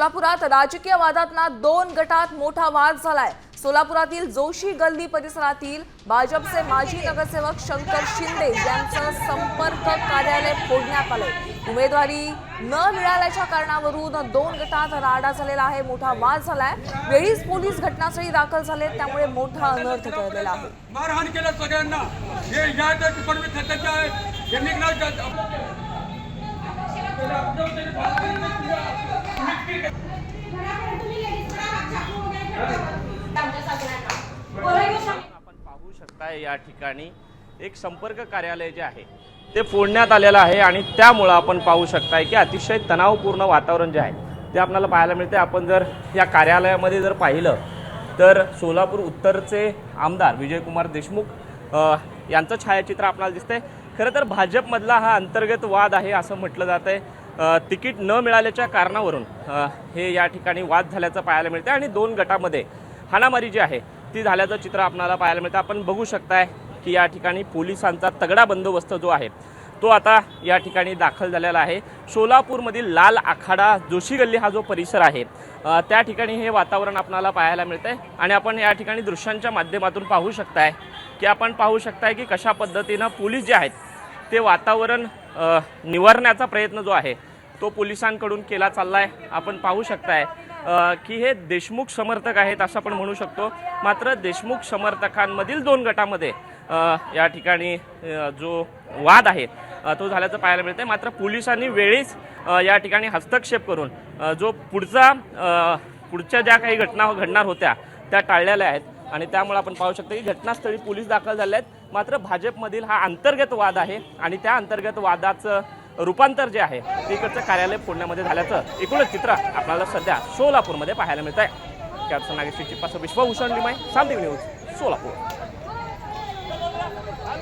सोलापुरात राजकीय वादातना दोन गटात मोठा वाद झालाय. सोलापुरातील जोशी गल्ली परिसरातील भाजपचे माजी नगरसेवक शंकर शिंदे यांचं संपर्क कार्यालय फोडण्यात आलं उमेदवारी न मिळाल्याच्या कारणावरून दोन गटात राडा झालेला आहे मोठा वाद झालाय. वेळीच पोलीस घटनास्थळी दाखल झाले त्यामुळे मोठा अनर्थ टळलेला आहे. मारहाण केलं सगळ्यांना. हे या त्या डिपार्टमेंट खात्याचे आहेत यांनी ना आपण पाहू शकताय या ठिकाणी एक संपर्क कार्यालय जे आहे ते फोडण्यात आलेलं आहे आणि त्यामुळं आपण पाहू शकताय की अतिशय तणावपूर्ण वातावरण जे आहे ते आपल्याला पाहायला मिळते आपण जर या कार्यालयामध्ये जर पाहिलं तर सोलापूर उत्तरचे आमदार विजयकुमार देशमुख यांचं छायाचित्र आपल्याला दिसतंय. खरं तर भाजपमधला हा अंतर्गत वाद आहे असं म्हटलं जात आहे तिकीट न मिळाल्याच्या कारणावरून हे या ठिकाणी वाद झाल्याचं पाहायला मिळते आणि दोन गटामध्ये हाणामारी जी आहे ती झाल्याचं चित्र आपणाला पाहायला मिळतं आपण बघू शकताय की या ठिकाणी पोलिसांचा तगडा बंदोबस्त जो आहे तो आता या ठिकाणी दाखल झालेला आहे. सोलापूरमधील लाल आखाडा जोशी गल्ली हा जो परिसर आहे त्या ठिकाणी हे वातावरण आपणाला पाहायला मिळतंय. आणि आपण या ठिकाणी दृश्यांच्या माध्यमातून पाहू शकताय की आपण पाहू शकताय की कशा पद्धतीनं पोलीस जे आहेत ते वातावरण निवारण्याचा प्रयत्न जो आहे तो पोलिसांकडून केला चाललाय. आपण पाहू शकताय की हे देशमुख समर्थक आहेत असं आपण म्हणू शकतो. मात्र देशमुख समर्थकांमधील दोन गटामध्ये या ठिकाणी जो वाद आहे तो झाल्याचं पाहायला मिळतंय. मात्र पोलिसांनी वेळीच या ठिकाणी हस्तक्षेप करून जो पुढचा पुढच्या ज्या काही घटना घडणार होत्या त्या टाळलेल्या आहेत. आणि त्यामुळे आपण पाहू शकतो की घटनास्थळी पोलीस दाखल झाले आहेत. मात्र भाजपमधील हा अंतर्गत वाद आहे आणि त्या अंतर्गत वादाचं रूपांतर जे आहे तिकडचं कार्यालय पुण्यामध्ये झाल्याचं एकूणच चित्र आपल्याला सध्या सोलापूरमध्ये पाहायला मिळत आहे कॅप्टन नागेश्री चिप्पासह विश्वभूषण लिमाय सामदिक न्यूज सोलापूर.